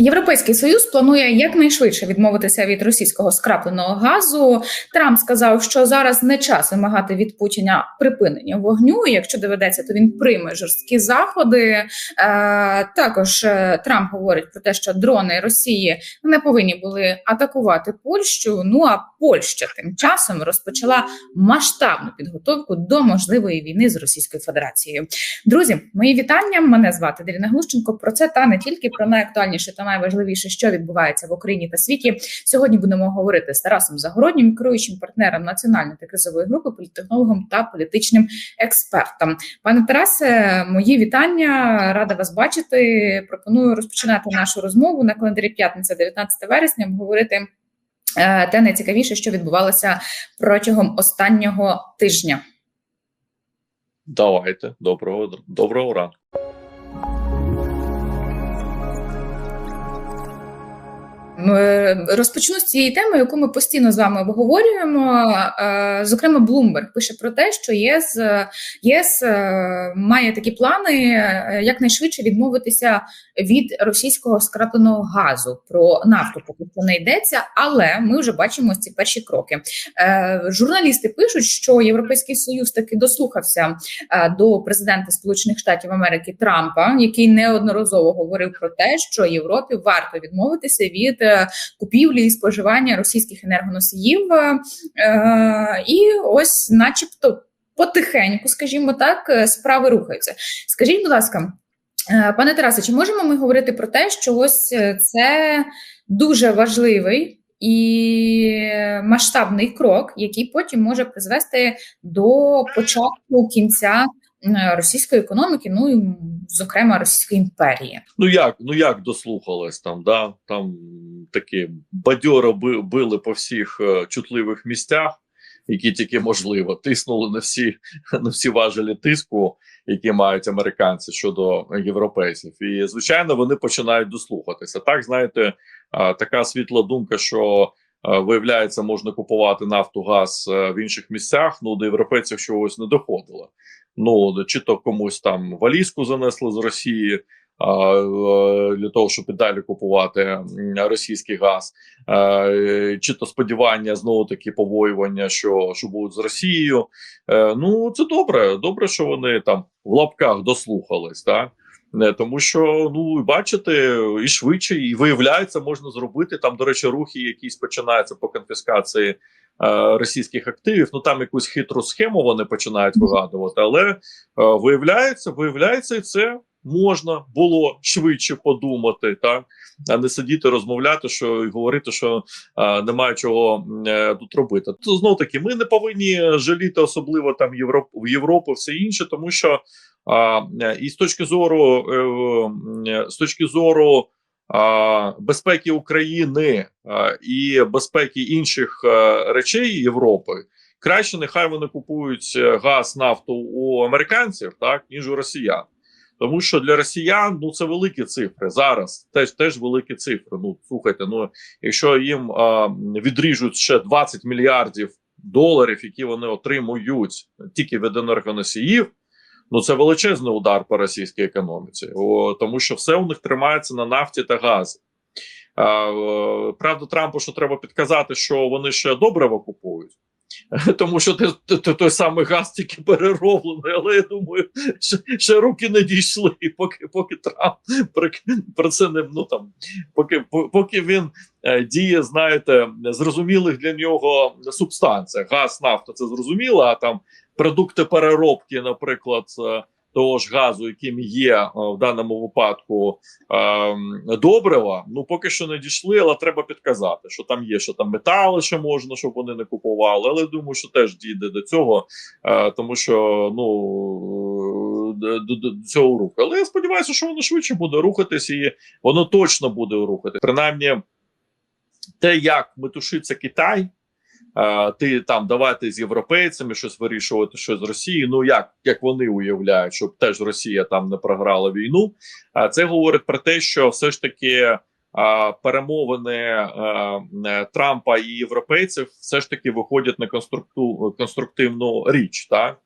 Європейський союз планує якнайшвидше відмовитися від російського скрапленого газу. Трамп сказав, що зараз не час вимагати від Путіна припинення вогню. Якщо доведеться, то він прийме жорсткі заходи. Е, також е, Трамп говорить про те, що дрони Росії не повинні були атакувати Польщу. Ну а Польща тим часом розпочала масштабну підготовку до можливої війни з Російською Федерацією. Друзі, мої вітання. Мене звати Даріна Глущенко. Про це та не тільки про найактуальніше та найважливіше, що відбувається в Україні та світі. Сьогодні будемо говорити з Тарасом Загороднім, керуючим партнером національної та кризової групи, політтехнологом та політичним експертом. Пане Тарасе, мої вітання, рада вас бачити. Пропоную розпочинати нашу розмову на календарі п'ятниця, 19 вересня. Обговорити е, те найцікавіше, що відбувалося протягом останнього тижня. Давайте доброго доброго ранку. Розпочну з цієї теми, яку ми постійно з вами обговорюємо. Е, зокрема, Блумберг пише про те, що ЄС ЄС е, має такі плани якнайшвидше відмовитися від російського скрапленого газу. Про нафту поки що не йдеться, але ми вже бачимо ці перші кроки. Журналісти пишуть, що Європейський Союз таки дослухався до президента Сполучених Штатів Америки Трампа, який неодноразово говорив про те, що Європі варто відмовитися від купівлі і споживання російських енергоносіїв, е, і ось, начебто, потихеньку, скажімо так, справи рухаються. Скажіть, будь ласка, е, пане Тарасе, чи можемо ми говорити про те, що ось це дуже важливий? І масштабний крок, який потім може призвести до початку кінця російської економіки, ну і зокрема Російської імперії. Ну як ну як дослухались там? Да там такі бадьоро били по всіх е, чутливих місцях, які тільки можливо тиснули на всі на всі важелі тиску, які мають американці щодо європейців. І звичайно, вони починають дослухатися. Так знаєте, така світла думка, що. Виявляється, можна купувати нафту газ е, в інших місцях. Ну до європейців чогось не доходило. Ну чи то комусь там валізку занесли з Росії, Е, для того, щоб і далі купувати російський газ, е, чи то сподівання знову таки повоювання, що що будуть з Росією. Е, ну це добре. Добре, що вони там в лапках дослухались, так. Тому що ну бачите, і швидше, і виявляється, можна зробити там. До речі, рухи, якісь починаються по конфіскації російських активів. Ну там якусь хитру схему вони починають вигадувати, але е, виявляється, виявляється, і це можна було швидше подумати, так а не сидіти, розмовляти, що і говорити, що а, немає чого а, тут робити. То знов таки, ми не повинні жаліти, особливо там Європ в Європу, все інше, тому що а, і з точки зору е, з точки зору. Безпеки України і безпеки інших речей Європи краще нехай вони купують е, газ, нафту у американців, так ніж у росіян. Тому що для росіян ну це великі цифри зараз. Теж теж великі цифри. Ну слухайте, ну якщо їм а, відріжуть ще 20 мільярдів доларів, які вони отримують тільки від енергоносіїв. Ну це величезний удар по російській економіці, О, тому що все у них тримається на нафті та газі. Правда, Трампу що треба підказати, що вони ще добре купують. Тому що те, те, той самий газ тільки перероблений, але я думаю, ще, ще руки не дійшли, поки поки Трамп про, про це не ну там, поки поки він е, діє, знаєте, зрозумілих для нього субстанціях. Газ, нафта це зрозуміло, а там продукти переробки, наприклад. Е, того ж газу, яким є е, в даному випадку е, добрива, ну поки що не дійшли, але треба підказати, що там є, що там метали ще можна, щоб вони не купували. Але думаю, що теж дійде до цього, тому що ну до, до цього руху. Але я сподіваюся, що воно швидше буде рухатись, і воно точно буде рухатись. Принаймні, те, як метушиться Китай ти там давайте з європейцями щось вирішувати, що з Росії. Ну як як вони уявляють, щоб теж Росія там не програла війну. А це говорить про те, що все ж таки перемовини Трампа і європейців все ж таки виходять на конструктивну річ, так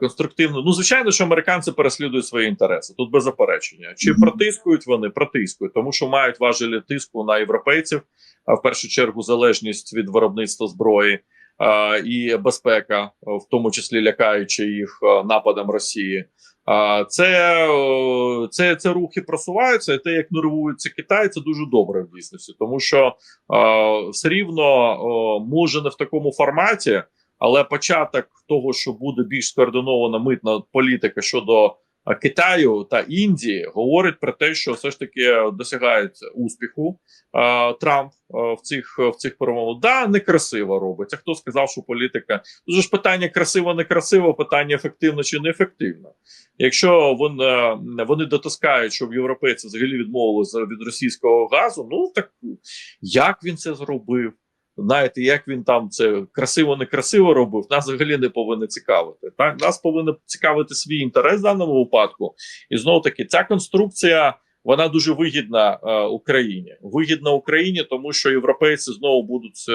конструктивно. Ну, звичайно, що американці переслідують свої інтереси. Тут без заперечення. Чи протискують вони? Протискують, тому що мають важелі тиску на європейців, а в першу чергу залежність від виробництва зброї а, і безпека, в тому числі лякаючи їх нападом Росії. А це це, це рухи просуваються, і те, як нервується Китай, це дуже добре в дійсності, тому що а, все рівно а, може не в такому форматі. Але початок того, що буде більш скоординована митна політика щодо Китаю та Індії, говорить про те, що все ж таки досягають успіху а, Трамп а, в цих в цих перемовах. Да, некрасиво робить. А хто сказав, що політика Дуже ж питання красиво, некрасиво, питання ефективно чи неефективно. Якщо вони вони дотискають, щоб європейці взагалі відмовилися від російського газу, ну так як він це зробив? Знаєте, як він там це красиво некрасиво робив, нас взагалі не повинно цікавити. Так нас повинен цікавити свій інтерес в даному випадку, і знову таки ця конструкція. Вона дуже вигідна е, Україні. Вигідна Україні, тому що європейці знову будуть е,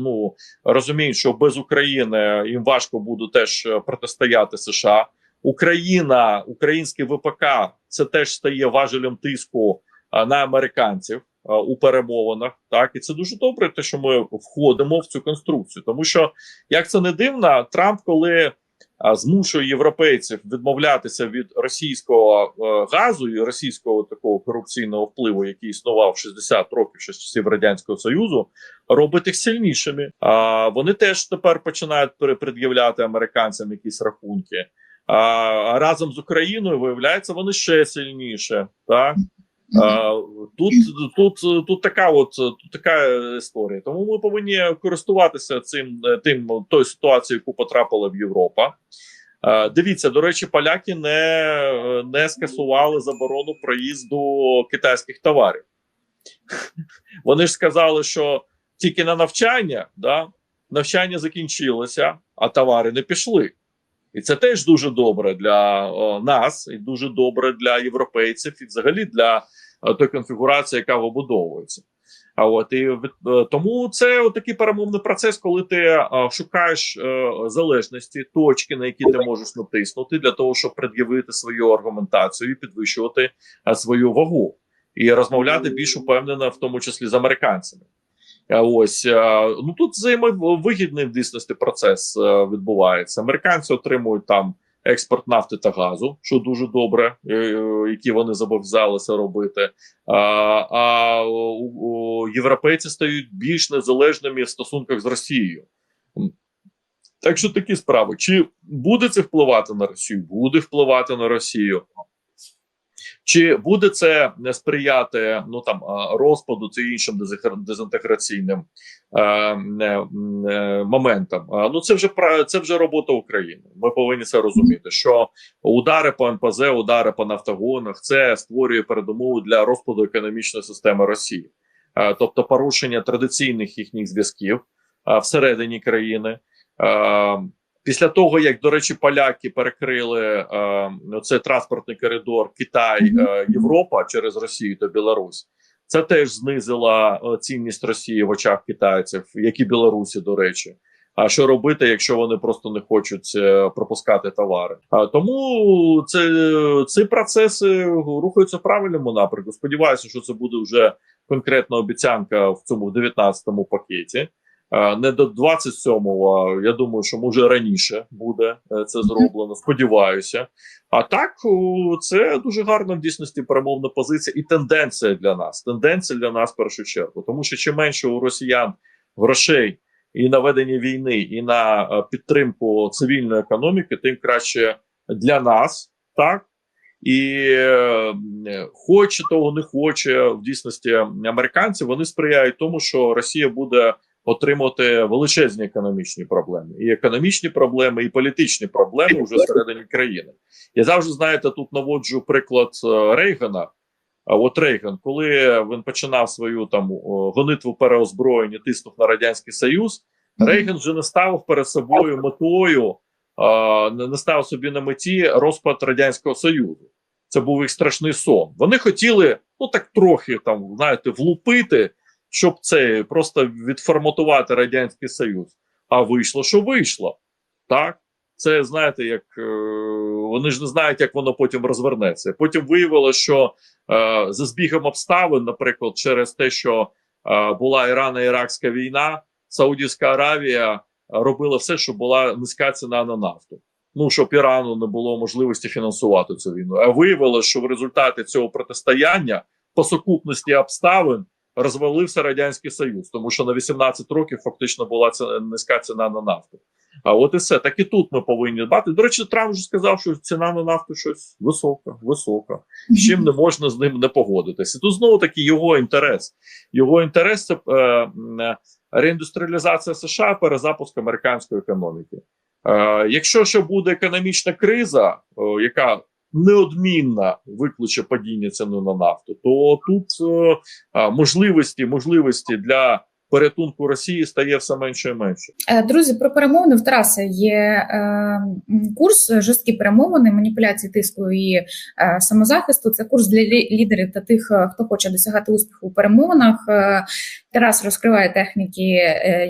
ну розуміють, що без України їм важко буде теж е, протистояти США. Україна, український ВПК, це теж стає важелем тиску е, на американців. Е, у перемовинах. Так і це дуже добре, те, що ми входимо в цю конструкцію, тому що як це не дивно, Трамп, коли е, змушує європейців відмовлятися від російського е, газу і російського такого корупційного впливу, який існував 60 років ще з часів радянського союзу, робить їх сильнішими. А вони теж тепер починають пред'являти американцям якісь рахунки. А разом з Україною виявляється, вони ще сильніше так. Тут тут тут така от тут така історія. Тому ми повинні користуватися цим тим тою ситуацією, яку потрапила в Європа. Дивіться, до речі, поляки не не скасували заборону проїзду китайських товарів. Вони ж сказали, що тільки на навчання да, навчання закінчилося, а товари не пішли. І це теж дуже добре для о, нас, і дуже добре для європейців, і взагалі для о, тої конфігурації, яка вибудовується. А от і тому це такий перемовний процес, коли ти шукаєш залежності, точки, на які ти можеш натиснути, для того, щоб пред'явити свою аргументацію і підвищувати свою вагу і розмовляти більш упевнено, в тому числі з американцями. Ось ну тут взаємовигідний в дійсності процес е, відбувається. Американці отримують там експорт нафти та газу, що дуже добре, е, е, які вони зобов'язалися робити. А а європейці стають більш незалежними в стосунках з Росією. Так що такі справи, чи буде це впливати на Росію? Буде впливати на Росію. Чи буде це сприяти ну там розпаду чи іншим дезінтеграційним е, е, моментам? Ну це вже це вже робота України. Ми повинні це розуміти. Що удари по НПЗ, удари по нафтогонах це створює передумову для розпаду економічної системи Росії, е, тобто порушення традиційних їхніх зв'язків е, всередині країни. Е, Після того, як до речі, поляки перекрили е, цей транспортний коридор Китай е, Європа через Росію та Білорусь, це теж знизило е, цінність Росії в очах китайців, як і Білорусі, до речі. А що робити, якщо вони просто не хочуть е, пропускати товари? А тому це ці процеси рухаються в правильному напрямку. Сподіваюся, що це буде вже конкретна обіцянка в цьому 19-му пакеті. Е, не до 27-го, Я думаю, що може раніше буде е, це зроблено. Сподіваюся. А так це дуже гарна в дійсності перемовна позиція і тенденція для нас. Тенденція для нас в першу чергу, тому що чим менше у росіян грошей і на ведення війни, і на е, підтримку цивільної економіки, тим краще для нас так. І хоче того, не хоче в дійсності американці. Вони сприяють тому, що Росія буде отримати величезні економічні проблеми, і економічні проблеми, і політичні проблеми вже всередині країни. Я завжди знаєте, тут наводжу приклад е, Рейгана. А от Рейган, коли він починав свою там гонитву переозброєння, тиснув на радянський союз, Рейган вже не ставив перед собою метою, не ставив собі на меті розпад радянського союзу. Це був їх страшний сон. Вони хотіли, ну так трохи там, знаєте, влупити щоб це просто відформатувати Радянський Союз. А вийшло, що вийшло. Так? це знаєте, як е, вони ж не знають, як воно потім розвернеться. Потім виявилося, що е, за збігом обставин, наприклад, через те, що е, була Ірано-Іракська війна, Саудівська Аравія робила все, щоб була низька ціна на нафту. Ну щоб Ірану не було можливості фінансувати цю війну. А виявилося, що в результаті цього протистояння по сукупності обставин розвалився радянський союз, тому що на 18 років фактично була ціна, низька ціна на нафту. А от і все. Так і тут ми повинні дбати. До речі, Трамп вже сказав, що ціна на нафту щось висока, висока. З чим не можна з ним не погодитися. Тут знову таки його інтерес. Його інтерес це е, е, реіндустріалізація США, перезапуск американської економіки. Е, Якщо ще буде економічна криза, е, яка неодмінно викличе падіння ціни на нафту, то тут е, можливості, можливості для порятунку Росії стає все менше і менше. Е, друзі, про перемовини в Тараса є е, курс жорсткі перемовини, маніпуляції тиску і е, самозахисту. Це курс для лідерів та тих, е, хто хоче досягати успіху у перемовинах. Е, Тарас розкриває техніки,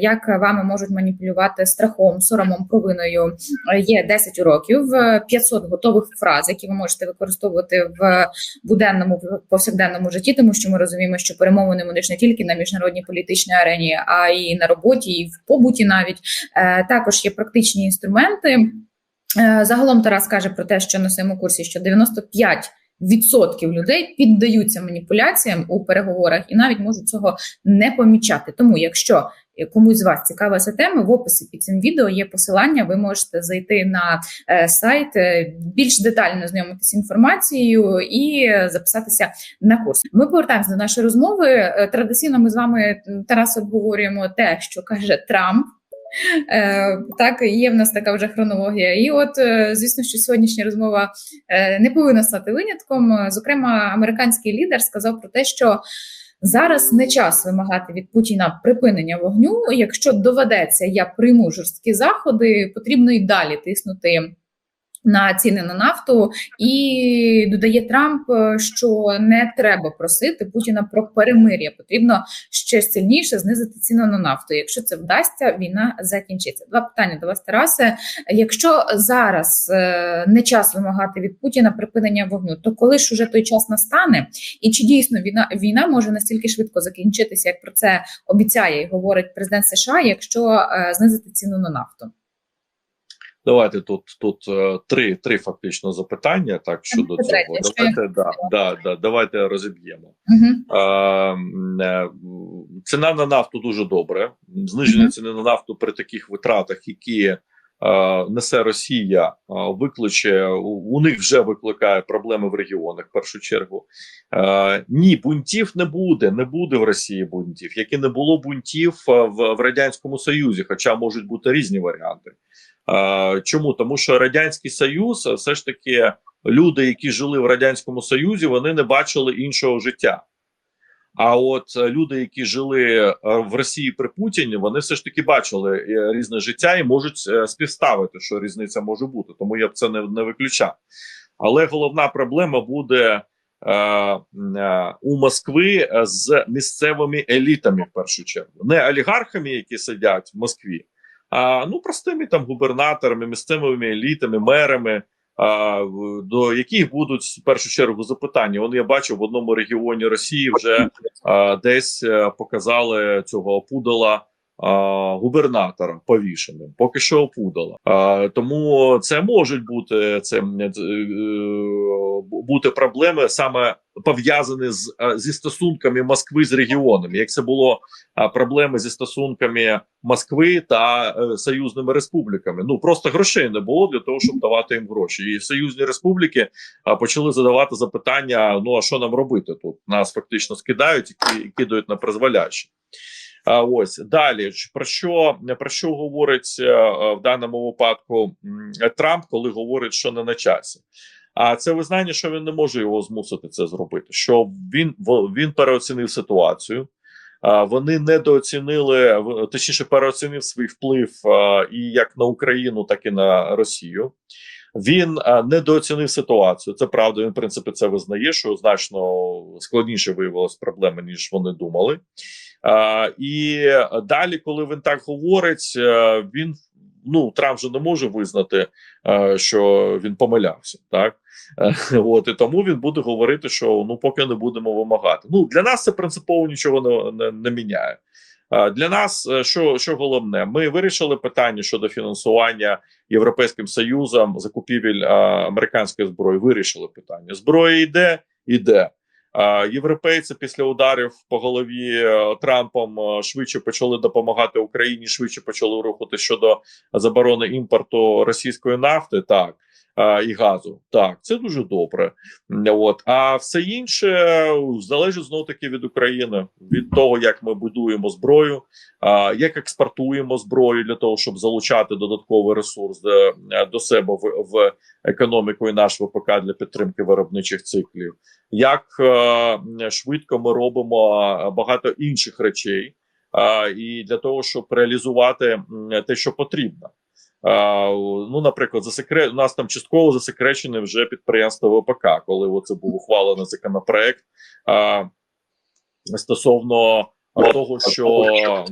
як вами можуть маніпулювати страхом, соромом, провиною. Є 10 уроків, 500 готових фраз, які ви можете використовувати в буденному повсякденному житті, тому що ми розуміємо, що перемовини вони ж не тільки на міжнародній політичній арені, а і на роботі, і в побуті навіть також є практичні інструменти. Загалом Тарас каже про те, що на своєму курсі що 95 Відсотків людей піддаються маніпуляціям у переговорах і навіть можуть цього не помічати. Тому, якщо комусь з вас цікава ця тема, в описі під цим відео є посилання. Ви можете зайти на е, сайт, е, більш детально знайомитися інформацією і записатися на курс. Ми повертаємося до нашої розмови. Е, традиційно ми з вами Тарас обговорюємо те, що каже Трамп. Е, так, є в нас така вже хронологія. І от, е, звісно, що сьогоднішня розмова е, не повинна стати винятком. Зокрема, американський лідер сказав про те, що зараз не час вимагати від Путіна припинення вогню. Якщо доведеться, я прийму жорсткі заходи, потрібно і далі тиснути на ціни на нафту, і додає Трамп, е, що не треба просити Путіна про перемир'я. Потрібно ще сильніше знизити ціну на нафту. Якщо це вдасться, війна закінчиться. Два питання до вас, Тарасе. Якщо зараз е, не час вимагати від Путіна припинення вогню, то коли ж уже той час настане, і чи дійсно війна війна може настільки швидко закінчитися, як про це обіцяє і говорить президент США, якщо е, знизити ціну на нафту? Давайте тут тут е, три три фактично запитання. Так щодо цього. Давайте да, да, да, давайте розіб'ємо. Угу. Е, ціна на нафту дуже добре. Зниження угу. ціни на нафту при таких витратах, які е, несе Росія, е, викличе у них вже викликає проблеми в регіонах. В першу чергу е, ні, бунтів не буде. Не буде в Росії бунтів, як і не було бунтів в, в радянському Союзі, хоча можуть бути різні варіанти. Чому тому, що радянський союз, все ж таки, люди, які жили в радянському союзі, вони не бачили іншого життя. А от люди, які жили е, в Росії при Путіні, вони все ж таки бачили е, різне життя і можуть е, співставити, що різниця може бути. Тому я б це не, не виключав. Але головна проблема буде е, е, у Москви з місцевими елітами в першу чергу, не олігархами, які сидять в Москві а ну простими там губернаторами, місцевими елітами, мерами, а, до яких будуть в першу чергу запитання. Вони я бачив в одному регіоні Росії вже а, десь е, показали цього опудала. Губернатора повішеним, поки що опудала. Тому це можуть бути це е, бути проблеми саме пов'язані з зі стосунками Москви з регіонами. Як це було проблеми зі стосунками Москви та е, союзними республіками? Ну просто грошей не було для того, щоб давати їм гроші, і союзні республіки почали задавати запитання: ну а що нам робити тут? Нас фактично скидають і кидають на призволяще. Ось далі про що про що говорить е, в даному випадку Трамп, коли говорить, що не на часі? А це визнання, що він не може його змусити це зробити. Що він він переоцінив ситуацію, вони недооцінили точніше, переоцінив свій вплив і як на Україну, так і на Росію. Він недооцінив ситуацію. Це правда. Він в принципі це визнає, що значно складніше виявилось проблеми, ніж вони думали. І далі, коли він так говорить, він ну Трамп же не може визнати, е, що він помилявся, так е, от і тому він буде говорити, що ну поки не будемо вимагати. Ну для нас це принципово нічого не, не, не міняє. Для нас що що головне, ми вирішили питання щодо фінансування європейським союзом закупівель американської зброї. Вирішили питання. Зброя йде, йде. Європейці після ударів по голові е, Трампом е, швидше почали допомагати Україні швидше почали рухати щодо заборони імпорту російської нафти. Так і газу. Так, це дуже добре. От а все інше залежить знову таки від України, від того, як ми будуємо зброю, як експортуємо зброю для того, щоб залучати додатковий ресурс до, до себе в, в економіку і наш ВПК для підтримки виробничих циклів, як е, швидко ми робимо багато інших речей, і для того, щоб реалізувати те, що потрібно. Ну, наприклад, засекре... у нас там частково засекречене вже підприємство ВПК, коли це був ухвалений законопроект а, стосовно того, що е,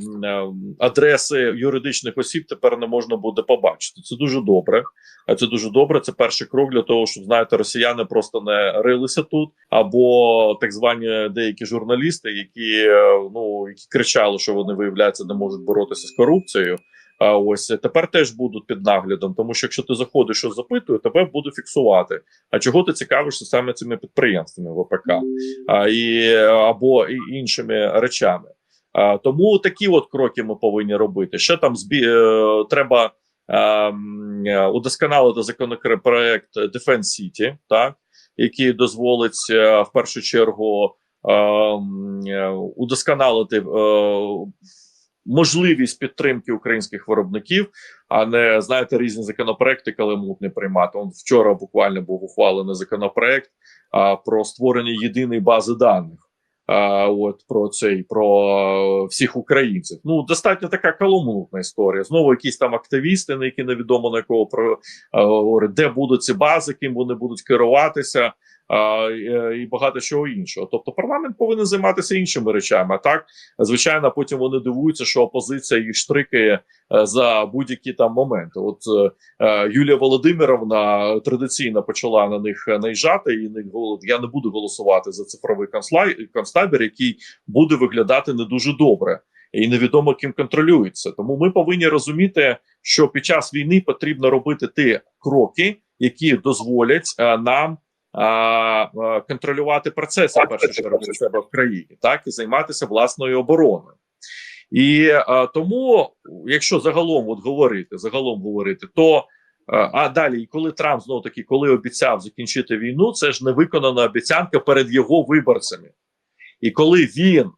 адреси юридичних осіб тепер не можна буде побачити. Це дуже добре. Це дуже добре. Це перший крок для того, щоб знаєте, росіяни просто не рилися тут, або так звані деякі журналісти, які е, ну які кричали, що вони виявляються, не можуть боротися з корупцією. А ось тепер теж будуть під наглядом, тому що якщо ти заходиш, що запитує, тебе буду фіксувати. А чого ти цікавишся саме цими підприємствами ВПК а, і або і іншими речами? А, Тому такі от кроки ми повинні робити. Ще там збі е, треба е, удосконалити законопроект Defense City, так який дозволить е, в першу чергу е, удосконалити. Можливість підтримки українських виробників, а не знаєте різні законопроекти, калемутні приймати. Он вчора буквально був ухвалений законопроект а, про створення єдиної бази даних. От про цей про всіх українців. Ну достатньо така каламутна історія. Знову якісь там активісти, на які невідомо на якого про говорять, де будуть ці бази, ким вони будуть керуватися. Е, і багато чого іншого. Тобто, парламент повинен займатися іншими речами. Так звичайно, потім вони дивуються, що опозиція їх штрикає е, за будь-які там моменти. От е, Юлія Володимировна традиційно почала на них наїжджати, і не я не буду голосувати за цифровий концтабір, який буде виглядати не дуже добре. І невідомо ким контролюється. Тому ми повинні розуміти, що під час війни потрібно робити ті кроки, які дозволять нам а, контролювати процеси першу чергу в себе в країні, так і займатися власною обороною. І а, тому, якщо загалом от говорити, загалом говорити, то а далі, коли Трамп знову таки, коли обіцяв закінчити війну, це ж невиконана обіцянка перед його виборцями. І коли він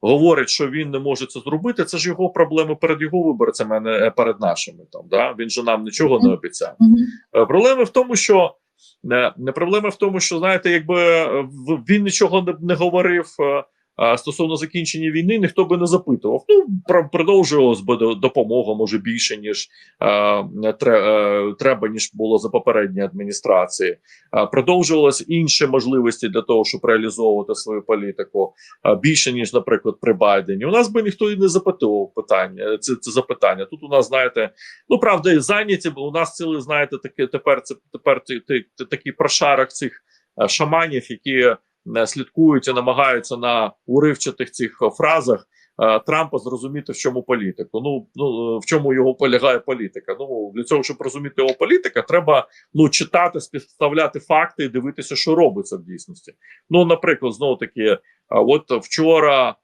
говорить, що він не може це зробити, це ж його проблеми перед його виборцями, а не перед нашими. Там да він же нам нічого не обіцяв. Mm -hmm. Проблеми в тому, що не проблема в тому, що знаєте, якби е, він нічого не, не говорив е, стосовно закінчення війни ніхто би не запитував. Ну продовжувалась би допомога, може більше ніж е, треба, ніж було за попередні адміністрації. Продовжувалися інші можливості для того, щоб реалізовувати свою політику більше ніж, наприклад, при Байдені. У нас би ніхто і не запитував питання. Це це запитання. Тут у нас знаєте, ну правда, і зайняті, бо у нас цілий знаєте, таке тепер це тепер ти такий прошарок цих шаманів, які. Е, слідкують і намагаються на уривчатих цих фразах е, Трампа зрозуміти, в чому політику. Ну ну в чому його полягає політика. Ну для цього, щоб розуміти його політика, треба ну читати, співставляти факти і дивитися, що робиться в дійсності. Ну, наприклад, знову таки, е, от вчора.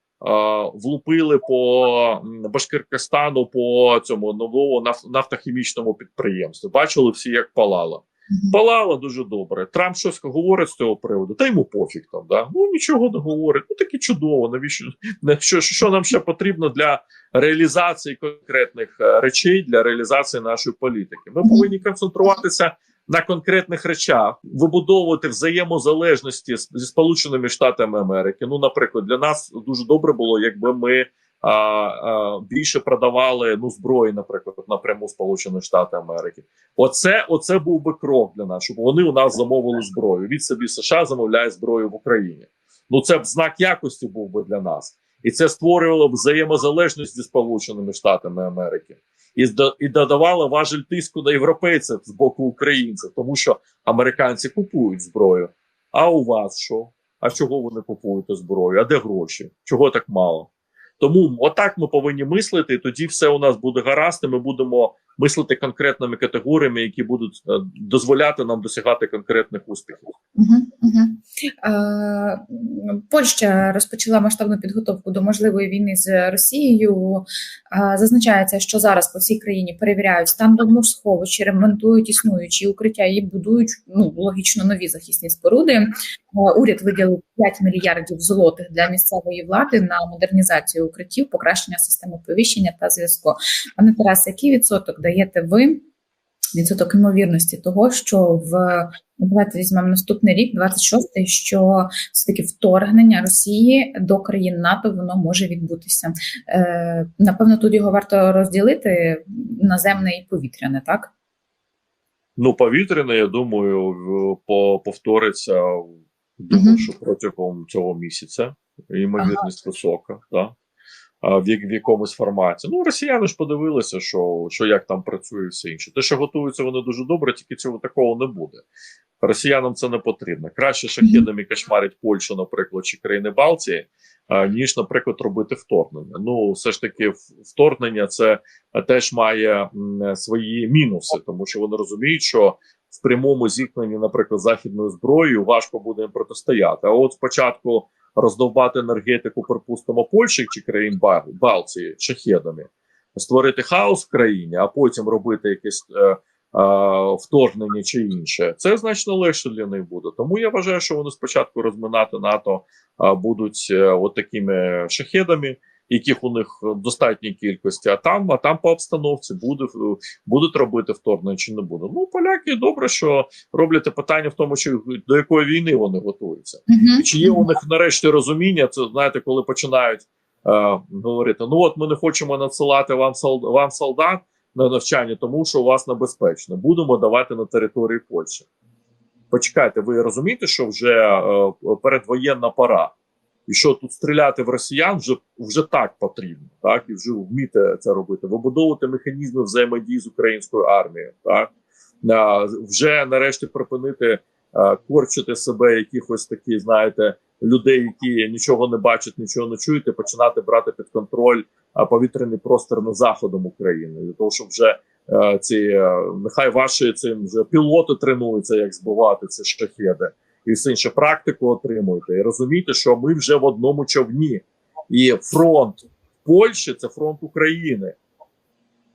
Влупили по Башкиркостану по цьому новому нафтохімічному підприємству. Бачили всі, як палало. Палало дуже добре. Трамп щось говорить з цього приводу, та йому пофіг там. Да? Ну нічого не говорить. Ну таке чудово. Навіщо що, що нам ще потрібно для реалізації конкретних е, речей, для реалізації нашої політики? Ми повинні концентруватися на конкретних речах, вибудовувати взаємозалежності зі Сполученими Штатами Америки. Ну, наприклад, для нас дуже добре було, якби ми а, а, більше продавали ну зброї, наприклад, напряму Сполучених Штатів Америки. Оце оце був би крок для нас, щоб вони у нас замовили зброю. Від собі США замовляє зброю в Україні. Ну це б знак якості був би для нас. і це створювало б взаємозалежність зі Сполученими Штатами Америки і і додавало важель тиску на європейців з боку українців, тому що американці купують зброю. А у вас що? А чого ви не купуєте зброю? А де гроші? Чого так мало? Тому отак ми повинні мислити, тоді все у нас буде гаразд, і ми будемо мислити конкретними категоріями, які будуть е, дозволяти нам досягати конкретних успіхів. Угу, угу. Е, Польща розпочала масштабну підготовку до можливої війни з Росією. Зазначається, що зараз по всій країні перевіряють стан сховищі, ремонтують існуючі укриття і будують ну логічно нові захисні споруди. Е, уряд виділив 5 мільярдів злотих для місцевої влади на модернізацію укриттів, покращення системи повіщення та зв'язку. Пане Тарас, який відсоток даєте ви? Відсоток ймовірності того, що в ну, давайте візьмемо наступний рік, 26-й, що все таки вторгнення Росії до країн НАТО воно може відбутися. Е, Напевно, тут його варто розділити наземне і повітряне, так? Ну, повітряне, я думаю, повториться думаю, що протягом цього місяця. Ймовірність ага. висока, так в в якомусь форматі. Ну, росіяни ж подивилися, що що як там працює і все інше. Те, що готуються вони дуже добре, тільки цього такого не буде. Росіянам це не потрібно. Краще шахедами кошмарить Польщу, наприклад, чи країни Балтії, ніж, наприклад, робити вторгнення. Ну, все ж таки, вторгнення це теж має свої мінуси, тому що вони розуміють, що в прямому зіткненні, наприклад, західною зброєю важко буде протистояти. А от спочатку роздовбати енергетику, припустимо, Польщі чи країн Балтії шахедами, створити хаос в країні, а потім робити якесь е, е, вторгнення чи інше, це значно легше для них буде. Тому я вважаю, що вони спочатку розминати НАТО будуть е, от такими шахедами яких у них достатній кількості, а там, а там по обстановці буде будуть робити вторгнення чи не буде. Ну, поляки добре, що роблять питання в тому, що до якої війни вони готуються, -huh. чи є у них нарешті розуміння? Це знаєте, коли починають е, говорити: ну от ми не хочемо надсилати вам солдат, вам солдат на навчання, тому що у вас небезпечно. Будемо давати на території Польщі. Почекайте, ви розумієте, що вже е, передвоєнна пора і що тут стріляти в росіян вже вже так потрібно, так? І вже вміти це робити, вибудовувати механізми взаємодії з українською армією, так? А, вже нарешті припинити а, корчити себе якихось такі, знаєте, людей, які нічого не бачать, нічого не чують, і починати брати під контроль а, повітряний простір на заходом України, для того, щоб вже ці нехай ваші цим вже пілоти тренуються, як збивати ці шахеди і все інше практику отримуєте. І розумієте, що ми вже в одному човні, і фронт Польщі це фронт України.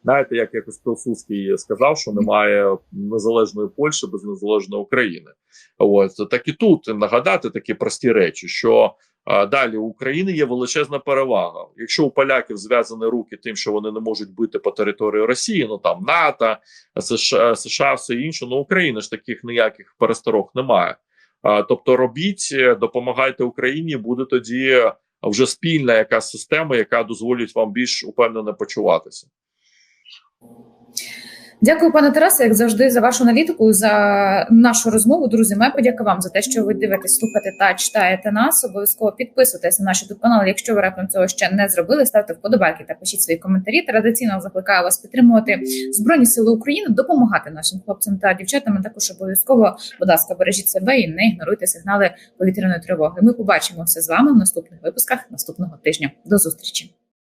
Знаєте, як якось Пилсудський сказав, що немає незалежної Польщі без незалежної України. От так і тут нагадати такі прості речі, що а, далі у України є величезна перевага. Якщо у поляків зв'язані руки тим, що вони не можуть бити по території Росії, ну там НАТО, США, США все інше, ну України ж таких ніяких пересторог немає. Тобто, робіть, е, допомагайте Україні, буде тоді е, вже спільна якась система, яка дозволить вам більш упевнено почуватися. Дякую, пане Тарасе, як завжди, за вашу аналітику, за нашу розмову. Друзі, моя подяка вам за те, що ви дивитесь, слухаєте та читаєте нас. Обов'язково підписуйтесь на наш youtube канал. Якщо ви раптом цього ще не зробили, ставте вподобайки та пишіть свої коментарі. Традиційно закликаю вас підтримувати Збройні Сили України, допомагати нашим хлопцям та дівчатам. Також обов'язково, будь ласка, бережіть себе і не ігноруйте сигнали повітряної тривоги. Ми побачимося з вами в наступних випусках наступного тижня. До зустрічі.